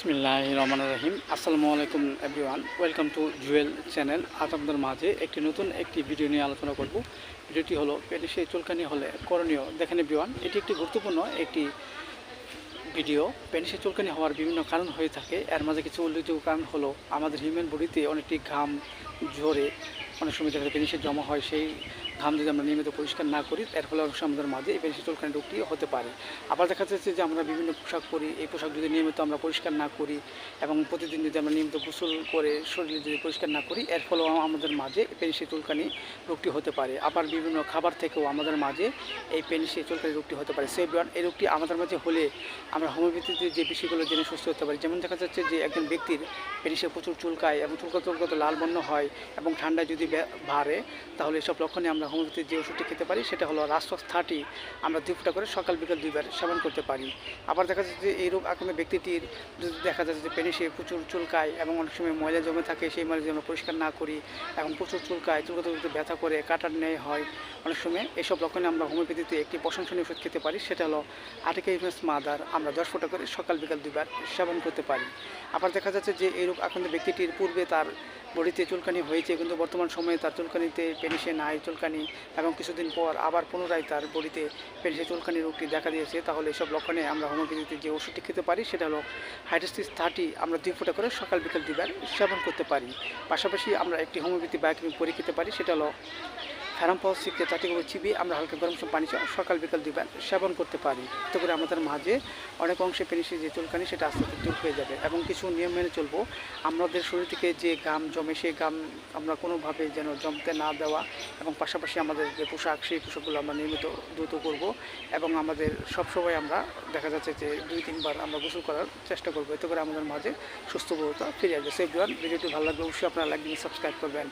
বিসমিল্লাহ রহমান রহিম। আসসালামু আলাইকুম everyone welcome to Jewel channel আজ আপনাদের মাঝে একটি নতুন একটি ভিডিও নিয়ে আলোচনা করব। ভিডিওটি হলো পেনিসে চুলকানি হলে করণীয়। দেখেন এভরিওয়ান এটি একটি গুরুত্বপূর্ণ একটি ভিডিও পেনিসে চুলকানি হওয়ার বিভিন্ন কারণ হয়ে থাকে। এর মাঝে কিছু উল্লেখযোগ্য কারণ হলো আমাদের হিউম্যান বডিতে অনেকটি ঘাম, ঝরে অনেক সময় দেখা যায় পেনিসে জমা হয়, সেই ঘাম যদি আমরা নিয়মিত পরিষ্কার না করি, এর ফলে সময় আমাদের মাঝে এই পেনিসে চুলকানি রোগটি হতে পারে। আবার দেখা যাচ্ছে যে আমরা বিভিন্ন পোশাক পরি, এই পোশাক যদি নিয়মিত আমরা পরিষ্কার না করি এবং প্রতিদিন যদি আমরা নিয়মিত গোসল করে শরীরে যদি পরিষ্কার না করি, এর ফলেও আমাদের মাঝে পেনিসে চুলকানি রোগটি হতে পারে। আবার বিভিন্ন খাবার থেকেও আমাদের মাঝে এই পেনিসে চুলকানি রোগটি হতে পারে। সেই এই রোগটি আমাদের মাঝে হলে আমরা হোমিওপ্যাথিতে যে বিষয়গুলো জেনে সুস্থ হতে পারি, যেমন দেখা যাচ্ছে যে একজন ব্যক্তির পেনিসে প্রচুর চুলকায় এবং চুলকাতে চুলকাতে লাল বর্ণ হয় এবং ঠান্ডায় যদি বাড়ে তাহলে এসব লক্ষণে আমরা হোমিওপ্যাথির যে ওষুধটি খেতে পারি, সেটা হলো রাষ্ট্রস থার্টি আমরা দুই ফুটা করে সকাল বিকাল দুইবার সেবন করতে পারি। আবার দেখা যাচ্ছে যে এই রোগ আক্রান্ত ব্যক্তিটির যদি দেখা যাচ্ছে যে পেনিসে প্রচুর চুলকায় এবং অনেক সময় ময়লা জমে থাকে, সেই ময়লা যদি আমরা পরিষ্কার না করি এবং প্রচুর চুলকায়, চুলকাতে ব্যথা করে, কাটার ন্যায় হয়, অনেক সময় এসব লক্ষণে আমরা হোমিওপ্যাথিতে একটি প্রশংসনীয় ওষুধ খেতে পারি, সেটা হলো আর্টিকাইমাস মাদার আমরা দশ ফোঁটা করে সকাল বিকাল দুইবার সেবন করতে পারি। আবার দেখা যাচ্ছে যে এই রোগ আক্রান্ত ব্যক্তিটির পূর্বে তার বডিতে চুলকানি হয়েছে, কিন্তু বর্তমান সময়ে তার চুলকানিতে পেনিসে নাই, চুলকানি এবং কিছুদিন পর আবার পুনরায় তার বডিতে পেনিসে চুলকানি রোগটি দেখা দিয়েছে, তাহলে এসব লক্ষণে আমরা হোমিওপ্যাথিতে যে ওষুধটি খেতে পারি সেটা হলো হাইড্রোসিস থার্টি আমরা দুই ফোঁটা করে সকাল বিকাল দিবার সেবন করতে পারি। পাশাপাশি আমরা একটি হোমিওপ্যাথি বায়োকেমিক পরীক্ষিতে পারি, সেটা হলো ফ্যারামপল সিক্সে চারটি করে চিবি আমরা হালকা গরম সব পানি সকাল বিকাল দুইবার সেবন করতে পারি। এতে করে আমাদের মাঝে অনেক অংশে পেনিসে যে চুলকানি, সেটা আস্তে আস্তে দূর হয়ে যাবে এবং কিছু নিয়ম মেনে চলবো। আমাদের শরীর থেকে যে গাম জমে, সেই গাম আমরা কোনোভাবে যেন জমতে না দেওয়া এবং পাশাপাশি আমাদের যে পোশাক, সেই পোশাকগুলো আমরা নিয়মিত দ্রুত করব এবং আমাদের সবসময় আমরা দেখা যাচ্ছে যে দুই, তিনবার আমরা গোসল করার চেষ্টা করব। এতে করে আমাদের মাঝে সুস্থবোধতা ফিরে আসবে। সেই ভিডিওটি ভালো লাগলে অবশ্যই আপনারা লাইক দিন সাবস্ক্রাইব করবেন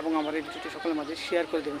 এবং আমার এই ভিডিওটি সকলের মাঝে শেয়ার করে দেবেন।